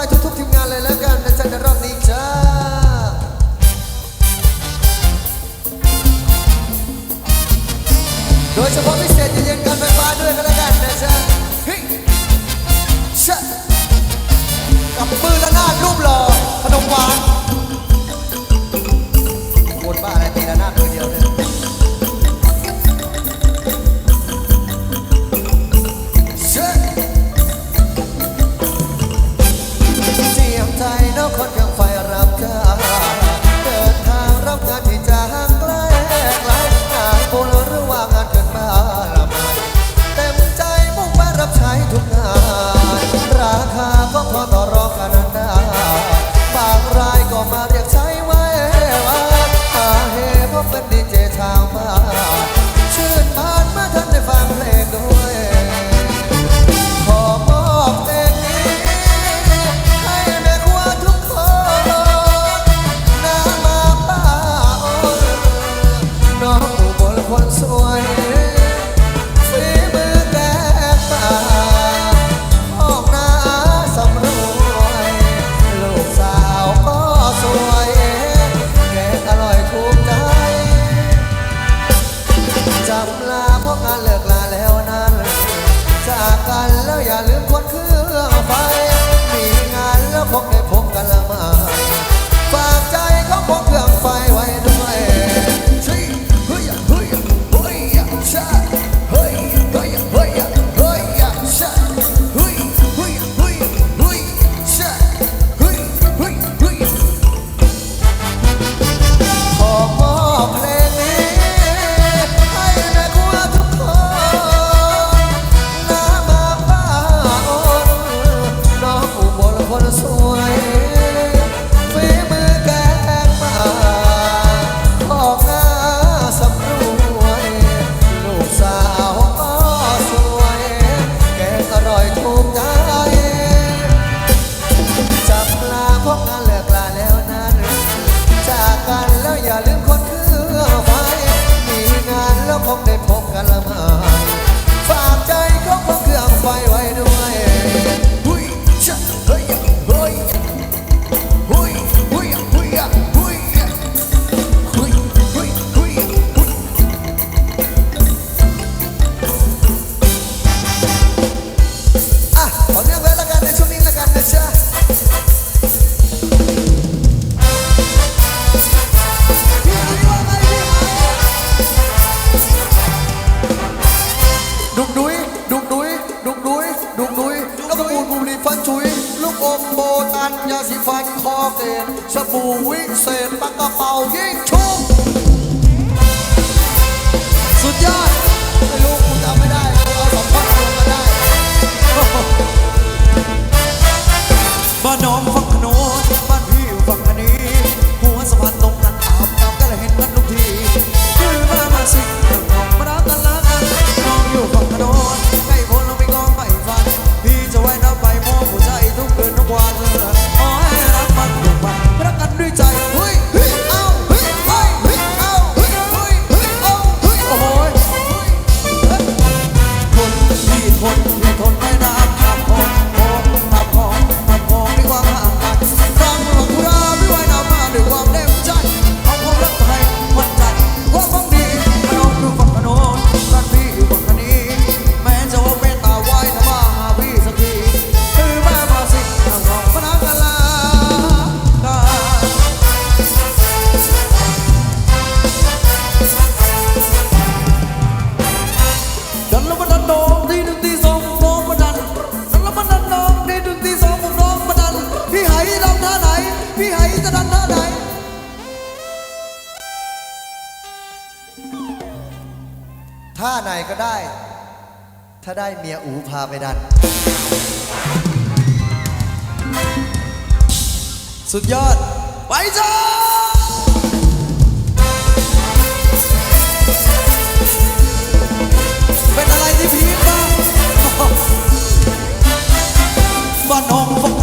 ายทุกๆทีมงานเลยแล้วกันในะจ๊ในรอบนี้จ้าโดยเฉพาะพิเศษจะเย็นกันไฟฟ้าด้วยกันแล้วกันนะ กันแล้วอย่าลืมคนคืุยลูกอมโบตันยาสีฟันคอเกตสบู่วิเศษปากกระเป๋ายิ่งชุ่สุดยอดไม่รู้กูจำไม่ได้กูเอาสองพันรวมกันได้ ไหนก็ได้ ถ้าได้เมียอูพาไปดัน สุดยอด ไปจ้าเป็นอะไรที่พีคมากบ้านน้องของ